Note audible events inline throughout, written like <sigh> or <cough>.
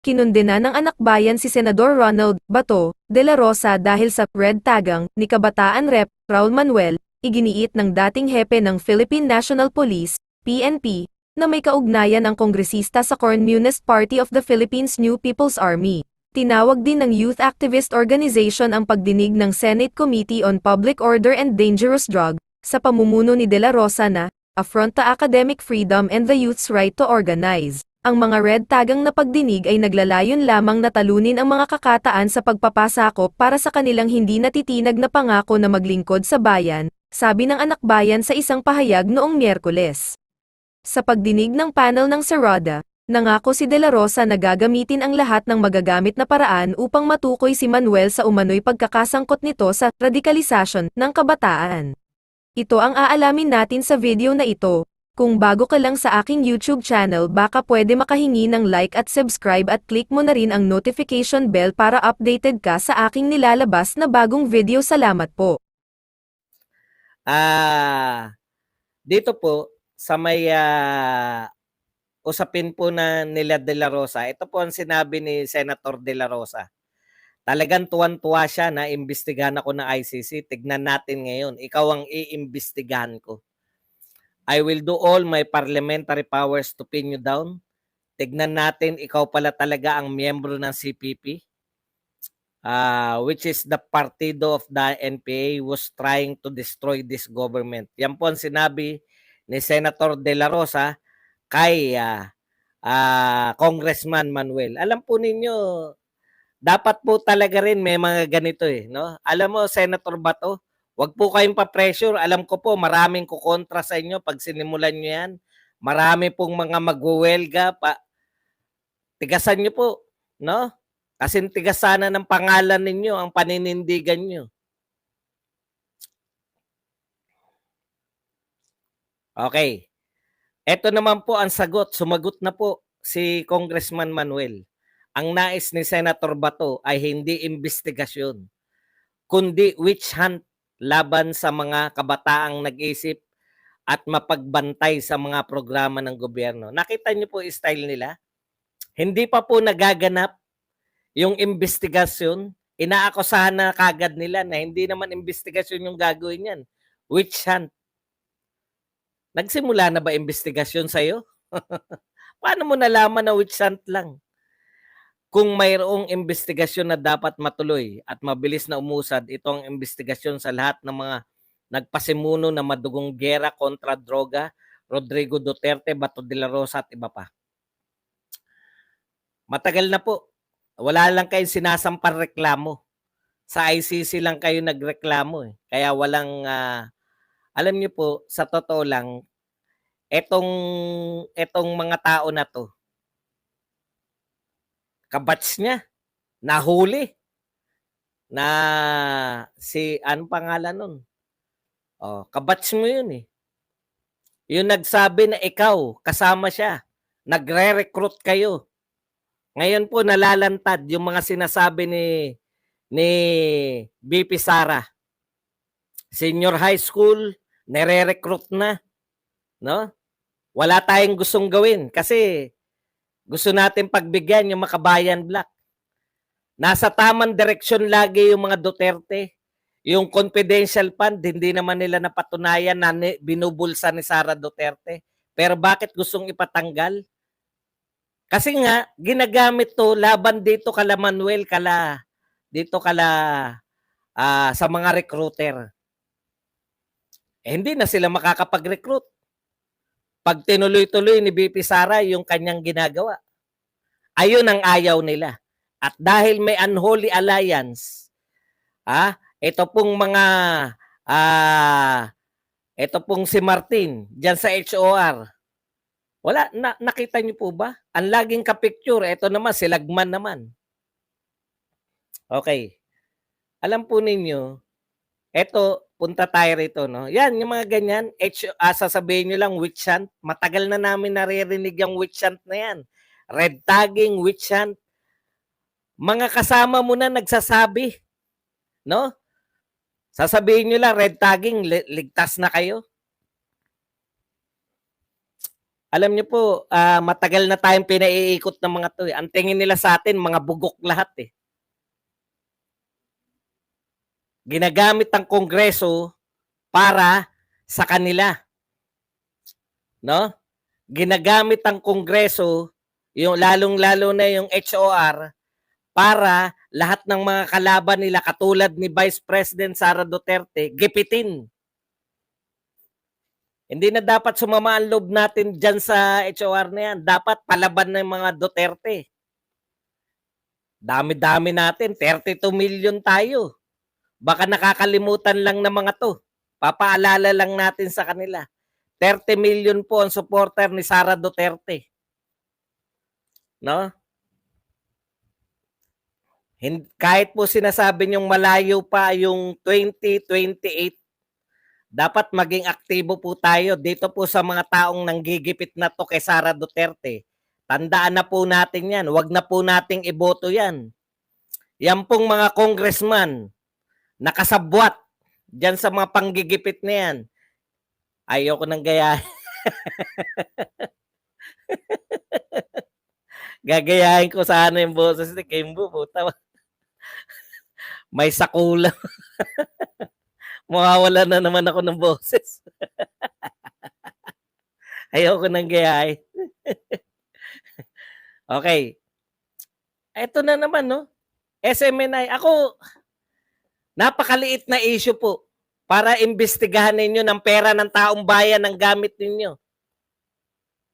kinundena ng anak bayan si Senador Ronald Bato de la Rosa dahil sa red tagang ni Kabataan Rep. Raul Manuel, iginiit ng dating hepe ng Philippine National Police, PNP, na may kaugnayan ang kongresista sa Communist Party of the Philippines New People's Army. Tinawag din ng youth activist organization ang pagdinig ng Senate Committee on Public Order and Dangerous Drug, sa pamumuno ni De La Rosa na, affront to academic freedom and the youth's right to organize. Ang mga red tagang na pagdinig ay naglalayon lamang na talunin ang mga kakataan sa pagpapasakop para sa kanilang hindi natitinag na pangako na maglingkod sa bayan, sabi ng anak bayan sa isang pahayag noong Miyerkules. Sa pagdinig ng panel ng Serada, nangako si De La Rosa na gagamitin ang lahat ng magagamit na paraan upang matukoy si Manuel sa umano'y pagkakasangkot nito sa radikalisasyon ng kabataan. Ito ang aalamin natin sa video na ito. Kung bago ka lang sa aking YouTube channel baka pwede makahingi ng like at subscribe at click mo na rin ang notification bell para updated ka sa aking nilalabas na bagong video. Salamat po. Ah, dito po sa may ah, usapin po na nila De La Rosa, ito po ang sinabi ni Senator De La Rosa. Talagang tuwan-tuwa siya na imbestigahan ako ng ICC. Tignan natin ngayon. Ikaw ang iimbestigahan ko. I will do all my parliamentary powers to pin you down. Tignan natin, ikaw pala talaga ang miyembro ng CPP. uh, which is the partido of the NPA was trying to destroy this government. Yan po ang sinabi ni Senator De La Rosa kay ah, ah, Congressman Manuel. Alam po ninyo, dapat po talaga rin may mga ganito eh. No? Alam mo, Senator Bato, wag po kayong pa-pressure. Alam ko po, maraming kukontra sa inyo pag sinimulan nyo yan. Marami pong mga magwewelga. Pa. Tigasan nyo po. No? Kasi tigas sana ng pangalan ninyo ang paninindigan nyo. Okay. Ito naman po ang sagot. Sumagot na po si Congressman Manuel. Ang nais ni Senator Bato ay hindi investigasyon, kundi witch hunt laban sa mga kabataang nag-isip at mapagbantay sa mga programa ng gobyerno. Nakita niyo po style nila? Hindi pa po nagaganap yung investigasyon, inaakusahan na kagad nila na hindi naman investigasyon yung gagawin yan. Witch hunt. Nagsimula na ba investigasyon sa'yo? <laughs> Paano mo nalaman na witch hunt lang? Kung mayroong investigasyon na dapat matuloy at mabilis na umusad, itong investigasyon sa lahat ng mga nagpasimuno na madugong gera kontra droga, Rodrigo Duterte, Bato de la Rosa at iba pa. Matagal na po wala lang kayong sinasampang reklamo. Sa ICC lang kayo nagreklamo eh. Kaya walang ah, alam niyo po sa totoo lang etong etong mga tao na to kabats niya nahuli na si ano pangalan nun? Oh, kabats mo yun eh. Yung nagsabi na ikaw kasama siya. Nagre-recruit kayo. Ngayon po nalalantad yung mga sinasabi ni ni BP Sara. Senior high school, nire-recruit na. No? Wala tayong gustong gawin kasi gusto natin pagbigyan yung makabayan black. Nasa tamang direksyon lagi yung mga Duterte. Yung confidential fund, hindi naman nila napatunayan na binubulsa ni Sara Duterte. Pero bakit gustong ipatanggal? Kasi nga, ginagamit to laban dito kala Manuel, kala dito kala ah, sa mga recruiter. Eh, hindi na sila makakapag-recruit. Pag tinuloy-tuloy ni BP Sara yung kanyang ginagawa. Ayun ang ayaw nila. At dahil may unholy alliance, ah, ito pong mga ah, ito pong si Martin diyan sa HOR. Wala na, nakita niyo po ba? Ang laging ka-picture, ito naman si Lagman naman. Okay. Alam po ninyo, eto punta tayo rito, no? Yan, yung mga ganyan, H, ah, sasabihin nyo lang, witch hunt. Matagal na namin naririnig yung witch hunt na yan. Red tagging, witch hunt. Mga kasama mo na nagsasabi, no? Sasabihin nyo lang, red tagging, li- ligtas na kayo. Alam niyo po, ah, matagal na tayong pinaiikot ng mga 'to, eh. Ang tingin nila sa atin mga bugok lahat, eh. Ginagamit ang Kongreso para sa kanila. 'No? Ginagamit ang Kongreso, yung lalong-lalo na yung HOR, para lahat ng mga kalaban nila katulad ni Vice President Sara Duterte, gipitin. Hindi na dapat sumama ang loob natin diyan sa HOR na yan. Dapat palaban yung mga Duterte. Dami-dami natin, 32 million tayo. Baka nakakalimutan lang ng mga 'to. Papaalala lang natin sa kanila. 30 million po ang supporter ni Sara Duterte. No? Kahit po sinasabi niyong malayo pa yung 2028, dapat maging aktibo po tayo dito po sa mga taong nanggigipit na 'to kay Sara Duterte. Tandaan na po natin 'yan, 'wag na po nating iboto 'yan. Yan pong mga congressman nakasabwat diyan sa mga panggigipit na 'yan. Ayoko nang gayahin. <laughs> Gagayahin ko sana yung boses ni Kimbo, puta. May sakulang. <laughs> Mawawala na naman ako ng boses. <laughs> Ayoko nang gayahin. okay. Ito na naman, no? SMNI. Ako, napakaliit na issue po para imbestigahan ninyo ng pera ng taong bayan ng gamit ninyo.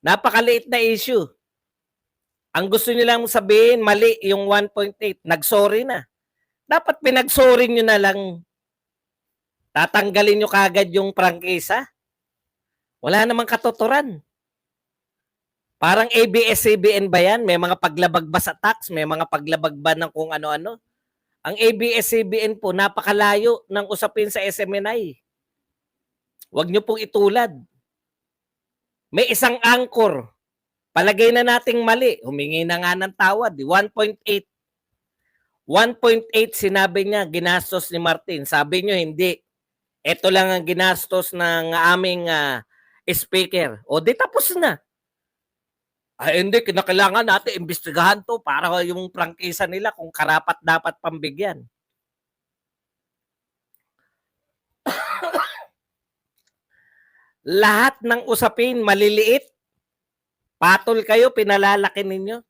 Napakaliit na issue. Ang gusto nyo lang sabihin, mali yung 1.8. Nag-sorry na. Dapat pinag-sorry nyo na lang. Tatanggalin nyo kagad yung prangkisa. Wala namang katotoran. Parang ABS-CBN ba yan? May mga paglabag ba sa tax? May mga paglabag ba ng kung ano-ano? Ang ABS-CBN po, napakalayo ng usapin sa SMNI. Huwag nyo pong itulad. May isang anchor. Palagay na nating mali. Humingi na nga ng tawad. eh. 1.8. 1.8 sinabi niya, ginastos ni Martin. Sabi niyo, hindi. Ito lang ang ginastos ng aming ah, speaker. O di tapos na. Ay hindi, kinakailangan natin imbestigahan to para yung prangkisa nila kung karapat dapat pambigyan. Lahat ng usapin maliliit. Patol kayo, pinalalaki ninyo.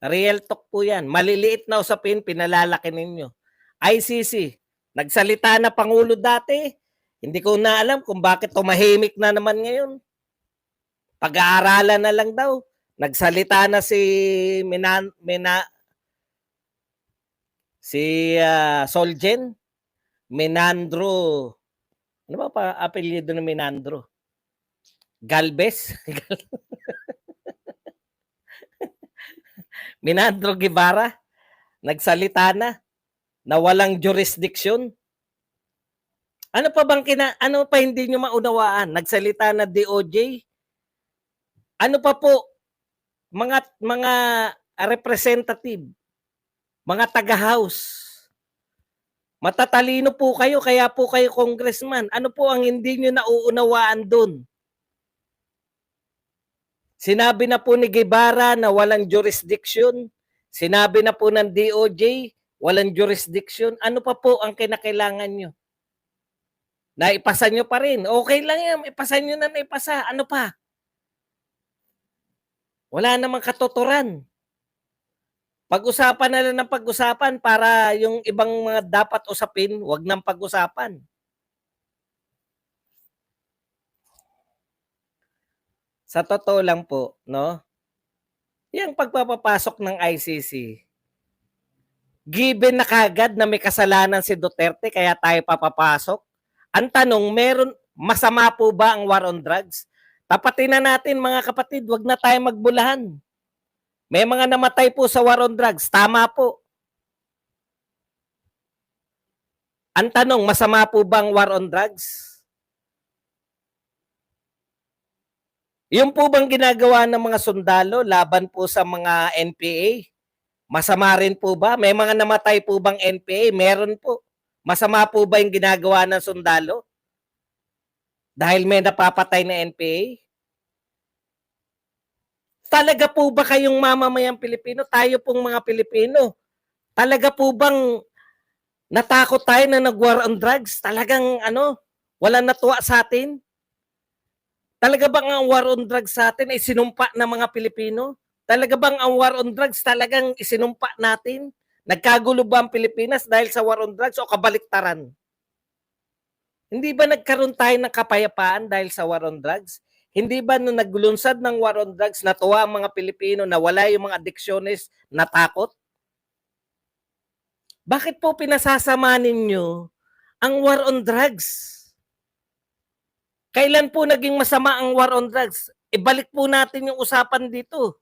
Real talk po yan. Maliliit na usapin, pinalalaki ninyo. ICC, nagsalita na Pangulo dati. Hindi ko na alam kung bakit tumahimik na naman ngayon. Pag-aaralan na lang daw. Nagsalita na si Minan, Mina, si ah, Soljen, Minandro, ano ba pa apelyido ng Minandro? Galvez? <laughs> Minandro Guevara, nagsalita na na walang jurisdiction. Ano pa bang kina, ano pa hindi nyo maunawaan? Nagsalita na DOJ. Ano pa po mga mga representative, mga taga-house. Matatalino po kayo kaya po kayo congressman. Ano po ang hindi nyo nauunawaan doon? Sinabi na po ni Guevara na walang jurisdiction. Sinabi na po ng DOJ, walang jurisdiction. Ano pa po ang kinakailangan nyo? Naipasa nyo pa rin. Okay lang yan. Ipasa nyo na naipasa. Ano pa? Wala namang katotoran. Pag-usapan na lang ng pag-usapan para yung ibang mga dapat usapin, wag nang pag-usapan. Sa totoo lang po, no? Yung pagpapapasok ng ICC, given na kagad na may kasalanan si Duterte kaya tayo papapasok. Ang tanong, meron masama po ba ang war on drugs? Tapatin na natin mga kapatid, wag na tayo magbulahan. May mga namatay po sa war on drugs. Tama po. Ang tanong, masama po bang war on drugs? Yung po bang ginagawa ng mga sundalo laban po sa mga NPA? Masama rin po ba? May mga namatay po bang NPA? Meron po. Masama po ba yung ginagawa ng sundalo? Dahil may napapatay na NPA? Talaga po ba kayong mamamayang Pilipino? Tayo pong mga Pilipino. Talaga po bang natakot tayo na nag-war on drugs? Talagang ano, wala natuwa sa atin? Talaga bang ang war on drugs sa atin ay sinumpa ng mga Pilipino? Talaga bang ang war on drugs talagang isinumpa natin? Nagkagulo ba ang Pilipinas dahil sa war on drugs o kabaliktaran? Hindi ba nagkaroon tayo ng kapayapaan dahil sa war on drugs? Hindi ba nung naglunsad ng war on drugs, natuwa ang mga Pilipino na wala yung mga adiksyonist, natakot? Bakit po pinasasama ninyo ang war on drugs? Kailan po naging masama ang war on drugs? Ibalik po natin yung usapan dito.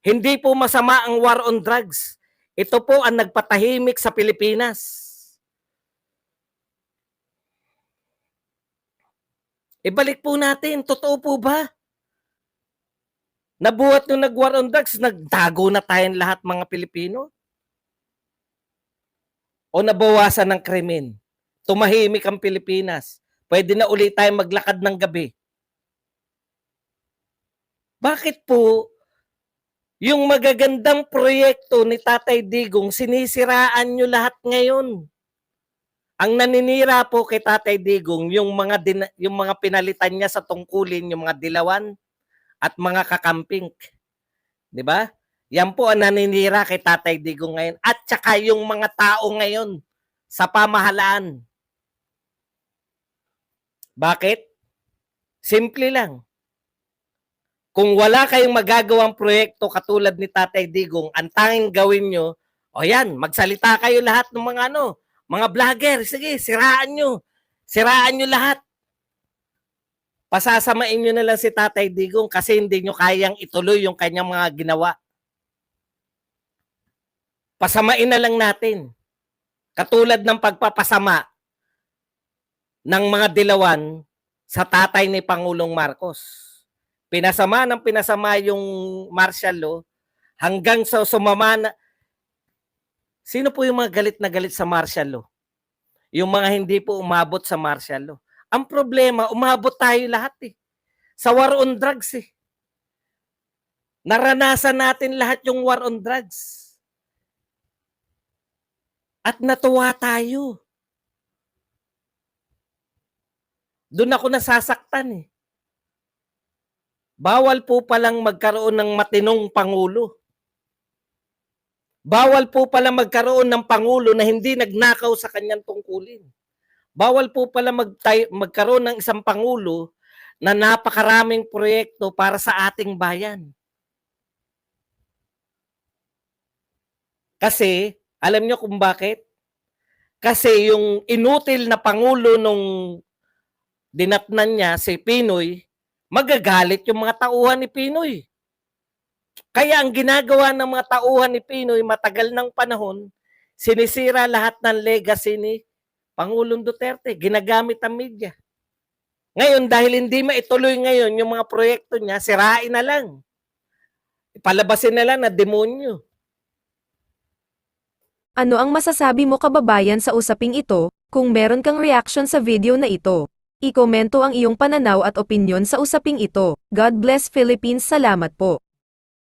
Hindi po masama ang war on drugs. Ito po ang nagpatahimik sa Pilipinas. Ibalik po natin, totoo po ba? Nabuhat nung nag-war on drugs, nagtago na tayong lahat mga Pilipino? O nabawasan ng krimen? Tumahimik ang Pilipinas. Pwede na ulit tayong maglakad ng gabi. Bakit po yung magagandang proyekto ni Tatay Digong sinisiraan nyo lahat ngayon? Ang naninira po kay Tatay Digong yung mga din- yung mga pinalitan niya sa tungkulin, yung mga dilawan at mga kakamping. 'Di ba? Yan po ang naninira kay Tatay Digong ngayon at saka yung mga tao ngayon sa pamahalaan. Bakit? Simple lang. Kung wala kayong magagawang proyekto katulad ni Tatay Digong, ang tanging gawin nyo, o yan, magsalita kayo lahat ng mga ano, mga vlogger, sige, siraan nyo. Siraan nyo lahat. Pasasamain nyo na lang si Tatay Digong kasi hindi nyo kayang ituloy yung kanyang mga ginawa. Pasamain na lang natin. Katulad ng pagpapasama ng mga dilawan sa tatay ni Pangulong Marcos. Pinasama ng pinasama yung martial law hanggang sa sumama na Sino po yung mga galit na galit sa martial law? Yung mga hindi po umabot sa martial law. Ang problema, umabot tayo lahat eh. Sa war on drugs eh. Naranasan natin lahat yung war on drugs. At natuwa tayo. Doon ako nasasaktan eh. Bawal po palang magkaroon ng matinong pangulo. Bawal po pala magkaroon ng pangulo na hindi nagnakaw sa kanyang tungkulin. Bawal po pala magtay- magkaroon ng isang pangulo na napakaraming proyekto para sa ating bayan. Kasi, alam nyo kung bakit? Kasi yung inutil na pangulo nung dinatnan niya, si Pinoy, magagalit yung mga tauhan ni Pinoy. Kaya ang ginagawa ng mga tauhan ni Pinoy matagal ng panahon, sinisira lahat ng legacy ni Pangulong Duterte. Ginagamit ang media. Ngayon, dahil hindi maituloy ngayon yung mga proyekto niya, sirain na lang. Ipalabasin na lang na demonyo. Ano ang masasabi mo kababayan sa usaping ito? Kung meron kang reaction sa video na ito, i-komento ang iyong pananaw at opinyon sa usaping ito. God bless Philippines. Salamat po.